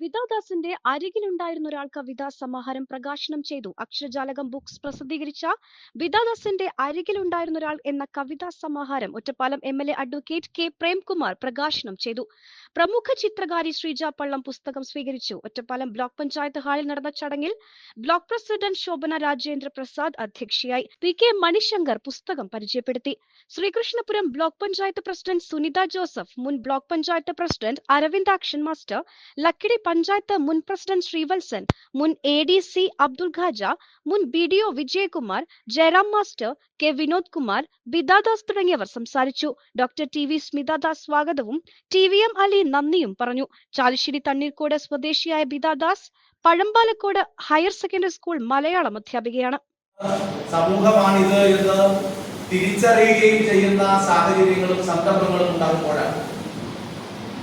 വിദാദാസിന്റെ അരികിലുണ്ടായിരുന്ന ഒരാൾ കവിതാ സമാഹാരം പ്രകാശനം ചെയ്തു. അക്ഷരജാലകം ബുക്സ് പ്രസിദ്ധീകരിച്ച വിദാദാസിന്റെ അരികിലുണ്ടായിരുന്ന ഒരാൾ എന്ന കവിതാ സമാഹാരം Ottapalam M L A advocate K Premkumar പ്രകാശനം ചെയ്തു. പ്രമുഖ ചിത്രകാരി ശ്രീജ പള്ളം പുസ്തകം സ്വീകരിച്ചു. ഒറ്റപ്പാലം ബ്ലോക്ക് പഞ്ചായത്ത് ഹാളിൽ നടന്ന ചടങ്ങിൽ ബ്ലോക്ക് പ്രസിഡന്റ് ശോഭന രാജേന്ദ്ര പ്രസാദ് അധ്യക്ഷയായി പി കെ മണിശങ്കർ പുസ്തകം പരിചയപ്പെടുത്തി. Sreekrishnapuram block panchayat president Sunitha Joseph മുൻ block panchayat president Aravind Aravindakshan master Lakkidi panchayat മുൻ പ്രസിഡന്റ് ശ്രീവത്സൻ മുൻ A D C Abdul Khaja മുൻ B D O Vijayakumar Jayaram master K Vinod Kumar Bidadas തുടങ്ങിയവർ സംസാരിച്ചു. Doctor T V സ്മിതാദാസ് സ്വാഗതവും T V M Ali നന്ദിയും പറഞ്ഞു. ചാലിശ്ശേരി തണ്ണീർക്കോട് സ്വദേശിയായ Bidadas Pazhambalacode higher secondary school Malayalam അധ്യാപികയാണ്. സമൂഹമാണിത് എന്ന് തിരിച്ചറിയുകയും ചെയ്യുന്ന സാഹചര്യങ്ങളും സന്ദർഭങ്ങളും ഉണ്ടാകുമ്പോഴാണ്.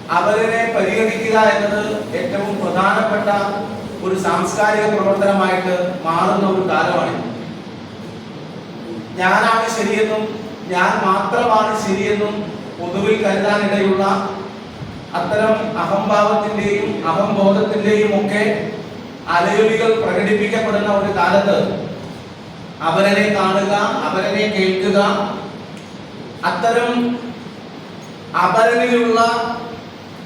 അവരെ പരിഗണിക്കുക എന്നത് ഏറ്റവും പ്രധാനപ്പെട്ട ഒരു സാംസ്കാരിക പ്രവർത്തനമായിട്ട് മാറുന്ന ഒരു കാലമാണ് ഞാനാണ് ശരിയെന്നും ഞാൻ മാത്രമാണ് ശരിയെന്നും പൊതുവിൽ കരുതാനിടയുള്ള അത്തരം അഹംഭാവത്തിന്റെയും അഹംബോധത്തിന്റെയും ഒക്കെ അലയൊലികൾ പ്രകടിപ്പിക്കപ്പെടുന്ന ഒരു കാലത്ത് അവരനെ കാണുക അവരനെ കേൾക്കുക അത്തരം അപരനിലുള്ള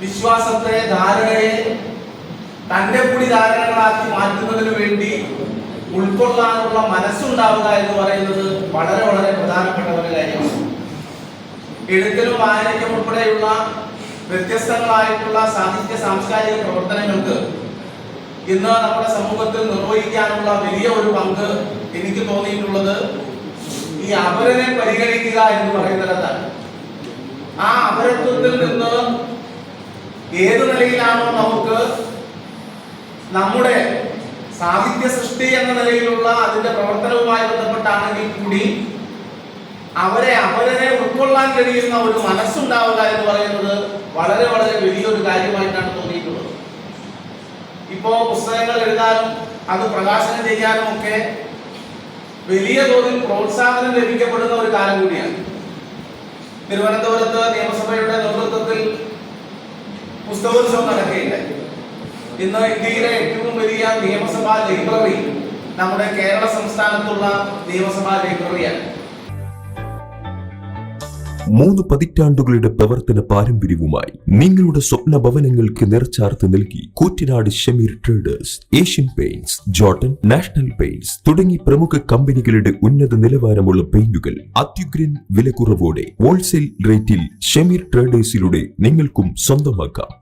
വിശ്വാസത്തെ ധാരണയെ തന്റെ കൂടി ധാരണകളാക്കി മാറ്റുന്നതിന് വേണ്ടി ഉൾക്കൊള്ളാനുള്ള മനസ്സുണ്ടാവുക എന്ന് പറയുന്നത് വളരെ വളരെ പ്രധാനപ്പെട്ട ഒരു കാര്യമാണ്. എഴുത്തിലും വായനയ്ക്കും ഉൾപ്പെടെയുള്ള വ്യത്യസ്തങ്ങളായിട്ടുള്ള സാഹിത്യ സാംസ്കാരിക പ്രവർത്തനങ്ങൾക്ക് ഇന്ന് നമ്മുടെ സമൂഹത്തിൽ നിർവഹിക്കാനുള്ള വലിയ ഒരു പങ്ക് എനിക്ക് തോന്നിയിട്ടുള്ളത് ഈ അപരനെ പരിഗണിക്കുക എന്ന് പറയുന്നതാണ് ആ അപരത്വത്തിൽ നിന്ന് ഏത് നിലയിലാണോ നമുക്ക് നമ്മുടെ സാഹിത്യ സൃഷ്ടി എന്ന നിലയിലുള്ള അതിന്റെ പ്രവർത്തനവുമായി ബന്ധപ്പെട്ടാണെങ്കിൽ കൂടി അവരെ അവരെ ഉൾക്കൊള്ളാൻ കഴിയുന്ന ഒരു മനസ്സുണ്ടാവുക എന്ന് പറയുന്നത് വളരെ വളരെ വലിയൊരു കാര്യമായിട്ടാണ് തോന്നിയിട്ടുള്ളത്. ഇപ്പോ പുസ്തകങ്ങൾ എഴുതാനും അത് പ്രകാശനം ചെയ്യാനും ഒക്കെ വലിയ തോതിൽ പ്രോത്സാഹനം ലഭിക്കപ്പെടുന്ന ഒരു കാലം കൂടിയാണ്. തിരുവനന്തപുരത്ത് നിയമസഭയുടെ പുസ്തകോത്സവം നടക്കുകയുണ്ടായി ഇന്ന് ഇന്ത്യയിലെ ഏറ്റവും വലിയ നിയമസഭാ ലൈബ്രറി നമ്മുടെ കേരള സംസ്ഥാനത്തുള്ള നിയമസഭാ ലൈബ്രറിയാണ്. മൂന്ന് പതിറ്റാണ്ടുകളുടെ പ്രവർത്തന പാരമ്പര്യവുമായി നിങ്ങളുടെ സ്വപ്ന ഭവനങ്ങൾക്ക് നിറച്ചാർത്ത് നൽകി Koottanad Shameer traders Asian paints Jotun national paints തുടങ്ങി പ്രമുഖ കമ്പനികളുടെ ഉന്നത നിലവാരമുള്ള പെയിന്റുകൾ അത്യുഗ്രൻ വിലക്കുറവോടെ ഹോൾസെയിൽ റേറ്റിൽ ഷമീർ ട്രേഡേഴ്സിലൂടെ നിങ്ങൾക്കും സ്വന്തമാക്കാം.